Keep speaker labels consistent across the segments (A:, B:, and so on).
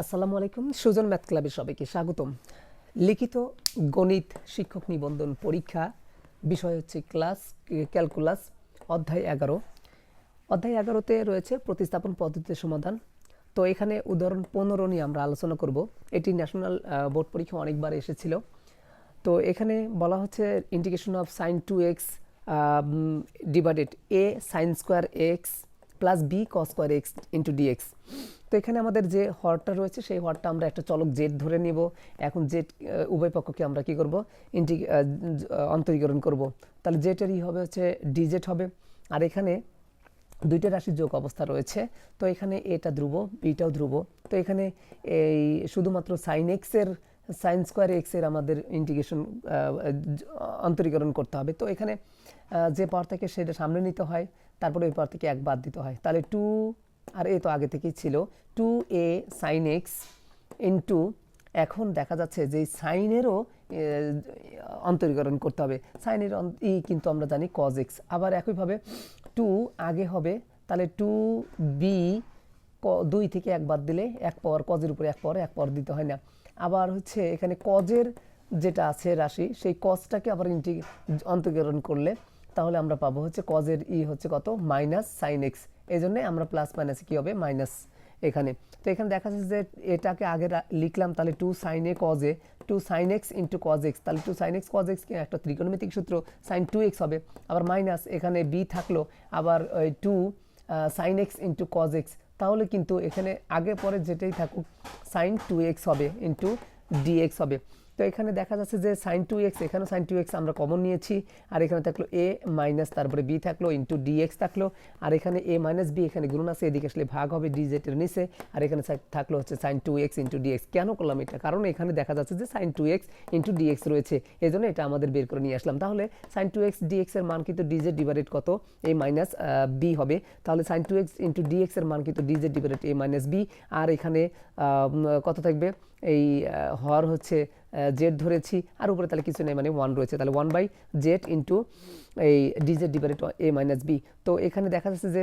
A: আসসালামু আলাইকুম। সুজন ম্যাথ ক্লাবে সবাইকে স্বাগতম। লিখিত গণিত শিক্ষক নিবন্ধন পরীক্ষা, বিষয় হচ্ছে ক্লাস, ক্যালকুলাস, অধ্যায় এগারো। অধ্যায় এগারোতে রয়েছে প্রতিস্থাপন পদ্ধতির সমাধান। তো এখানে উদাহরণ পনেরো নিয়ে আমরা আলোচনা করব। এটি ন্যাশনাল বোর্ড পরীক্ষা অনেকবার এসেছিল। তো এখানে বলা হচ্ছে indication of sine two x divided a, sine square x plus b cos square x into dx তো এখানে আমাদের যে হরটা রয়েছে, সেই হরটা আমরা একটা চলক জেড ধরে নেব। এখন জেড উভয় পক্ষকে আমরা কি করব? ইন্টি অন্তরীকরণ করব। তাহলে জেটেরই হবে হচ্ছে ডিজেট হবে। আর এখানে দুইটা রাশির যোগ অবস্থা রয়েছে। তো এখানে এটা ধ্রুব বিটাও ধ্রুব। তো এখানে এই শুধুমাত্র সাইন এক্সের সাইন স্কোয়ার এক্সের আমাদের ইন্টিগ্রেশন অন্তরীকরণ করতে হবে। তো এখানে যে পাওয়ার থেকে সেটা সামনে নিতে হয়, তারপরে ওই পাওয়ার থেকে এক বাদ দিতে হয়। তাহলে টু আর এ তো আগে থেকেই ছিল two a sine x into এখন দেখা যাচ্ছে যে সাইনেরও অন্তরীকরণ করতে হবে। সাইনের ই কিন্তু আমরা জানি কজ এক্স আবার একইভাবে টু আগে হবে, তাহলে টু বি দুই থেকে এক বাদ দিলে এক পাওয়ার কজের উপরে এক পাওয়ার এক পাওয়ার দিতে হয় না। আবার হচ্ছে এখানে কজের যেটা আছে রাশি, সেই কজটাকে আবার ইন্টি অন্তরীকরণ করলে তাহলে আমরা পাবো হচ্ছে কজের ই হচ্ছে কত? মাইনাস সাইন এক্স এই জন্যে আমরা প্লাস মাইনাসে কী হবে? মাইনাস এখানে। তো এখানে দেখা যাচ্ছে যে এটাকে আগে লিখলাম, তাহলে two sine a cos a two sine x into cos x তাহলে two sine x cos x একটা ত্রিকোণমিতিক সূত্র সাইন টু এক্স হবে। আবার মাইনাস এখানে বি থাকল, আবার ওই two sine x into cos x তাহলে কিন্তু এখানে আগে পরে যেটাই থাকুক সাইন টু এক্স হবে ইন্টু ডিএক্স হবে। তো এখানে দেখা যাচ্ছে যে সাইন টু এক্স এখানে সাইন টু এক্স আমরা কমন নিয়েছি। আর এখানে থাকল এ মাইনাস তারপরে বি থাকল ইন্টু ডিএক্স থাকল। আর এখানে এ মাইনাস বি এখানে গুণন আছে, এদিকে আসলে ভাগ হবে ডি জেটের নিচে। আর এখানে থাক- থাকল হচ্ছে sine two x into dx কেন করলাম এটা? কারণ এখানে দেখা যাচ্ছে যে sine two x into dx রয়েছে। এই জন্য এটা আমাদের বের করে নিয়ে আসলাম। তাহলে সাইন টু এক্স ডিএক্স এর মান কিন্তু ডিজেড ডিভাইডেড কত? এ মাইনাস বি হবে। তাহলে sine two x into dx এর মান কিন্তু dz divided a minus b আর এখানে কত থাকবে? এই হর হচ্ছে জেড ধরেছি, আর উপরে তাহলে কিছু নেই মানে ওয়ান রয়েছে, তাহলে ওয়ান বাই জেড ইন্টু এই dz divided a minus b তো এখানে দেখা যাচ্ছে যে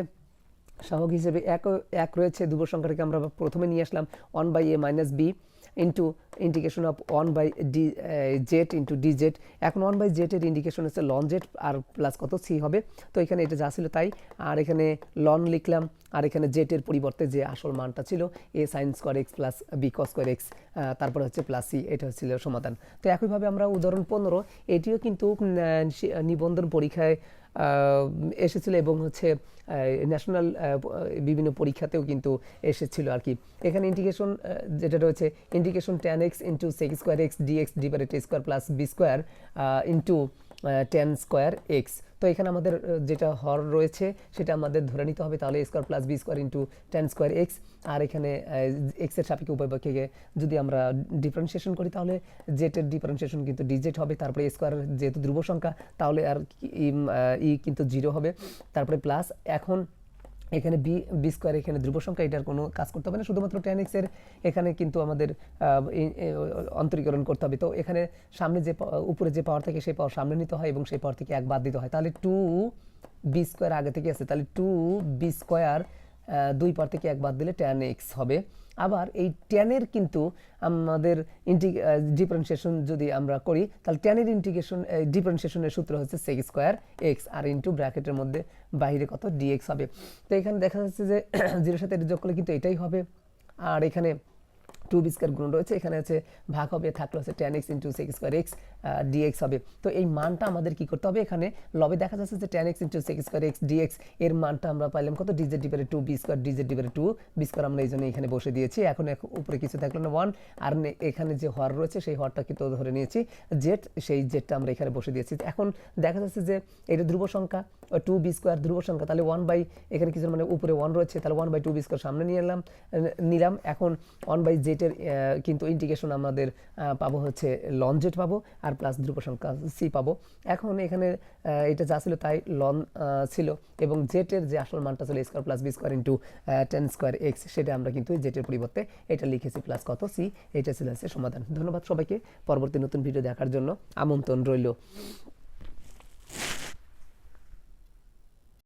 A: সহগ হিসেবে এক এক রয়েছে, দুবো সংখ্যাটাকে আমরা প্রথমে নিয়ে আসলাম one by a minus b into indication of one by d z into d z এখন ওয়ান বাই জেটের ইন্ডিকেশন হচ্ছে লন জেড আর প্লাস কত সি হবে? তো এখানে এটা যা ছিল তাই। আর এখানে লন লিখলাম, আর এখানে জেটের পরিবর্তে যে আসল মানটা ছিল a sine square x plus b cos square x তারপরে হচ্ছে প্লাস সি এটা হচ্ছিল সমাধান। তো একইভাবে আমরা উদাহরণ পনেরো, এটিও কিন্তু নিবন্ধন পরীক্ষায় এসেছিল এবং হচ্ছে ন্যাশনাল বিভিন্ন পরীক্ষাতেও কিন্তু এসেছিল আর কি। এখানে ইন্টিগ্রেশন যেটা রয়েছে integration tan x into sec square x dx divided square plus b square into tan square x তো এখানে আমাদের যেটা হর রয়েছে সেটা আমাদের ধরে নিতে হবে তাহলে square plus b square into tan square x আর এখানে এক্সের সাপেক্ষে উপায়পক্ষে পক্ষে যদি আমরা ডিফারেন্সিয়েশন করি তাহলে জেটের ডিফারেন্সিয়েশন কিন্তু ডিজেট হবে তারপরে স্কোয়ার যেহেতু ধ্রুব সংখ্যা তাহলে আর ই, ই কিন্তু জিরো হবে। তারপরে প্লাস এখন এখানে বি বি স্কোয়ার এখানে ধ্রুব সংখ্যা, এটার কোনো কাজ করতে হবে না। শুধুমাত্র টেন এক্সের এখানে কিন্তু আমাদের অন্তরীকরণ করতে হবে। তো এখানে সামনে যে, উপরে যে পাওয়ার থাকে, সেই পাওয়ার সামনে নিতে হয় এবং সেই পাওয়ার থেকে এক বাদ দিতে হয়। তাহলে টু বি স্কোয়ার আগে থেকে আছে। তাহলে টু বি স্কোয়ার দুই পার থেকে এক বাদ দিলে ট্যান এক্স হবে। আবার এই ট্যানের কিন্তু আমাদের ইন্টি ডিফারেন্সিয়েশন যদি আমরা করি, তাহলে ট্যানের ইন্টিগ্রেশন ডিফারেন্সিয়েশনের সূত্র হচ্ছে সেক্স স্কোয়ার এক্স আর ইন্টু ব্র্যাকেটের মধ্যে বাইরে কত ডিএক্স হবে। তো এখানে দেখা যাচ্ছে যে জিরোর সাথে যোগ করলে কিন্তু এটাই হবে। আর এখানে টু বি স্কোয়ার গুণ রয়েছে, এখানে হচ্ছে ভাগ হবে, থাকল হচ্ছে tan x into sec square x dx হবে। তো এই মানটা আমাদের কি করতে হবে? এখানে লবে দেখা যাচ্ছে যে tan x into sec square x dx এর মানটা আমরা পাইলাম কত? Dz divided two b square dz divided two b square আমরা এই জন্য এখানে বসে দিয়েছি। এখন উপরে কিছু থাকল না ওয়ান আর এখানে যে হর রয়েছে, সেই হরটা কিন্তু ধরে নিয়েছি। জেড সেই জেডটা আমরা এখানে বসে দিয়েছি। এখন দেখা যাচ্ছে যে এটা ধ্রুব সংখ্যা টু বি স্কোয়ার ধ্রুব সংখ্যা, তাহলে ওয়ান বাই এখানে কিছু মানে উপরে ওয়ান রয়েছে, তাহলে one by two b square সামনে নিয়ে এলাম নিলাম। এখন ওয়ান বাই জেটের কিন্তু ইন্ডিকেশন আমাদের পাবো হচ্ছে লন জেট পাবো, আর প্লাস ধ্রুব সংখ্যা সি পাবো। এখন এখানে এটা যা ছিল তাই লন ছিল। এবং জেটের যে আসল মানটা ছিল square plus b square into tan square x সেটা আমরা কিন্তু জেটের পরিবর্তে এটা লিখেছি প্লাস কত সি এটা ছিল সমাধান। ধন্যবাদ সবাইকে। পরবর্তী নতুন ভিডিও দেখার জন্য আমন্ত্রণ রইল।